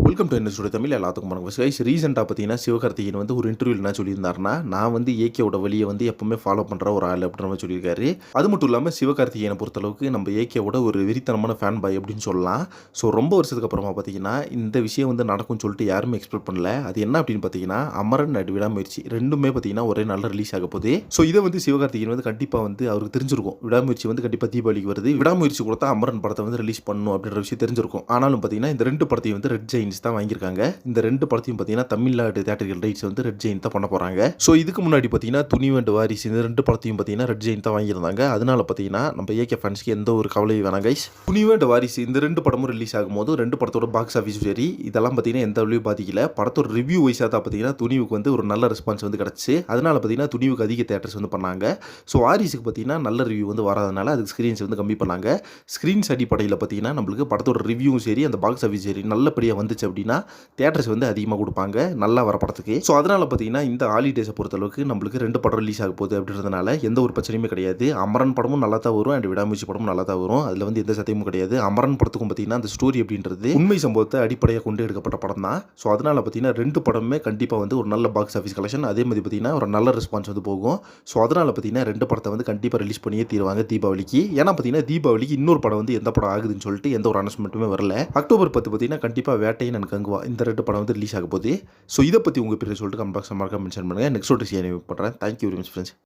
Welcome to என்ன தமிழ் எல்லாத்துக்கும் வணக்கம். கைஸ் ரீசெண்டாக பார்த்தீங்கன்னா சிவகார்த்திகேயன் வந்து ஒரு இன்டர்வியூ என்ன சொல்லியிருந்தாருன்னா நான் வந்து ஏகேவோட வழியை வந்து எப்பவுமே ஃபாலோ பண்ணுற ஒரு ஆள் அப்படின்ற மாதிரி சொல்லியிருக்காரு. அது மட்டும் இல்லாமல் சிவகார்த்திகேயனை பொறுத்தளவுக்கு நம்ம ஏகேவோட ஒரு வெறித்தனமான ஃபேன் பாய் அப்படின்னு சொல்லலாம். ஸோ ரொம்ப வருஷத்துக்கு அப்புறமா பார்த்தீங்கன்னா இந்த விஷயம் வந்து நடக்கும்னு சொல்லிட்டு யாருமே எக்ஸ்பெக்ட் பண்ணல. அது என்ன அப்படின்னு பார்த்தீங்கன்னா அமரன் அடி விடாமுயற்சி. ரெண்டுமே பார்த்தீங்கன்னா ஒரே நல்ல ரிலீஸ் ஆக போகுது. ஸோ இதை வந்து சிவகார்த்திகேயன் வந்து கண்டிப்பாக வந்து அவருக்கு தெரிஞ்சிருக்கும். விடாமுயற்சி வந்து கண்டிப்பாக தீபாவளிக்கு வருது. விடாமுயற்சி கொடுத்தா அமரன் படத்தை வந்து ரிலீஸ் பண்ணணும் அப்படின்ற விஷயம் தெரிஞ்சிருக்கும். ஆனாலும் பார்த்தீங்கன்னா இந்த ரெண்டு படத்தையும் வந்து ரெட் ஜெயின்ஸ் தான் வாங்கியிருக்காங்க. இந்த ரெண்டு படத்தையும் பார்த்தீங்கன்னா தமிழ்நாடு தேட்டர்கள் ரைட்ஸ் வந்து ரெட் ஜெயின் தான் பண்ண போகிறாங்க ஸோ இதுக்கு முன்னாடி பார்த்தீங்கன்னா துணிவண்டு வாரிசு இந்த ரெண்டு படத்தையும் பார்த்தீங்கன்னா ரெட் ஜெயின் தான் வாங்கியிருந்தாங்க. அதனால பார்த்தீங்கன்னா நம்ம ஏகே ஃபேன்ஸ்க்கு எந்த ஒரு கவலையும் வேணாம் கைஸ் துணிவண்டு வாரிசு இந்த ரெண்டு படமும் ரிலீஸ் ஆகும்போது ரெண்டு படத்தோட பாக்ஸ் ஆஃபீஸும் சரி இதெல்லாம் பார்த்தீங்கன்னா எந்த வழியும் பாதிக்கல. படத்தோட ரிவ்யூ வைஸாக தான் பார்த்தீங்கன்னா துணிவுக்கு வந்து ஒரு நல்ல ரெஸ்பான்ஸ் வந்து கிடச்சி அதனால பார்த்தீங்கன்னா துணிவுக்கு அதிக தேட்டர்ஸ் வந்து பண்ணாங்க. ஸோ வாரிசுக்கு பார்த்தீங்கன்னா நல்ல ரிவ்யூ வந்து வராதனால அதுக்கு ஸ்க்ரீன்ஸ் வந்து கம்மி பண்ணாங்க. ஸ்க்ரீன்ஸ் அடிப்படையில் பார்த்தீங்கன்னா நம்மளுக்கு படத்தோட ரிவ்யூவும் சரி அந்த பாக்ஸ் ஆஃபீஸ் சரி நல்லபடியாக வந்து வந்துச்சு அப்படின்னா தேட்டர்ஸ் வந்து அதிகமாக கொடுப்பாங்க. நல்லா வர படத்துக்கு. ஸோ அதனால் பார்த்தீங்கன்னா இந்த ஹாலிடேஸை பொறுத்தளவுக்கு நம்மளுக்கு ரெண்டு படம் ரிலீஸ் ஆக போகுது அப்படின்றதுனால எந்த ஒரு பிரச்சனையுமே கிடையாது. அமரன் படமும் நல்லா தான் வரும் அண்ட் விடாமூச்சி படமும் நல்லா தான் வரும். அதில் வந்து எந்த சத்தியமும் கிடையாது. அமரன் படத்துக்கும் பார்த்தீங்கன்னா அந்த ஸ்டோரி அப்படின்றது உண்மை சம்பவத்தை அடிப்படையாக கொண்டு எடுக்கப்பட்ட படம் தான். ஸோ அதனால் பார்த்தீங்கன்னா ரெண்டு படமே கண்டிப்பாக வந்து ஒரு நல்ல பாக்ஸ் ஆஃபீஸ் கலெக்ஷன் அதே மாதிரி பார்த்தீங்கன்னா ஒரு நல்ல ரெஸ்பான்ஸ் வந்து போகும். ஸோ அதனால் பார்த்தீங்கன்னா ரெண்டு படத்தை வந்து கண்டிப்பாக ரிலீஸ் பண்ணியே தீருவாங்க தீபாவளிக்கு. ஏன்னா பார்த்தீங்கன்னா தீபாவளிக்கு இன்னொரு படம் வந்து எந்த படம் ஆகுதுன்னு சொல்லிட்டு எந்த ஒரு அனௌன்ஸ்மெண்ட்டுமே வரல. அக்டோபர் பத்து பார்த்தீங்கன்னா கண்டிப்பாக வேட்டையை எனக்கு கங்குவா. இந்த ரெண்டு படம் வந்து ரிலீஸ் ஆக போகுது. ஸோ இதை பற்றி உங்கள் பேர் சொல்லிட்டு கமெண்ட் பாக்ஸ் மறக்காம மென்ஷன் பண்ணுங்கள் நெக்ஸ்ட் ஒரு பண்ணுறேன் தேங்க்யூ வெரி மச் ஃப்ரெண்ட்ஸ்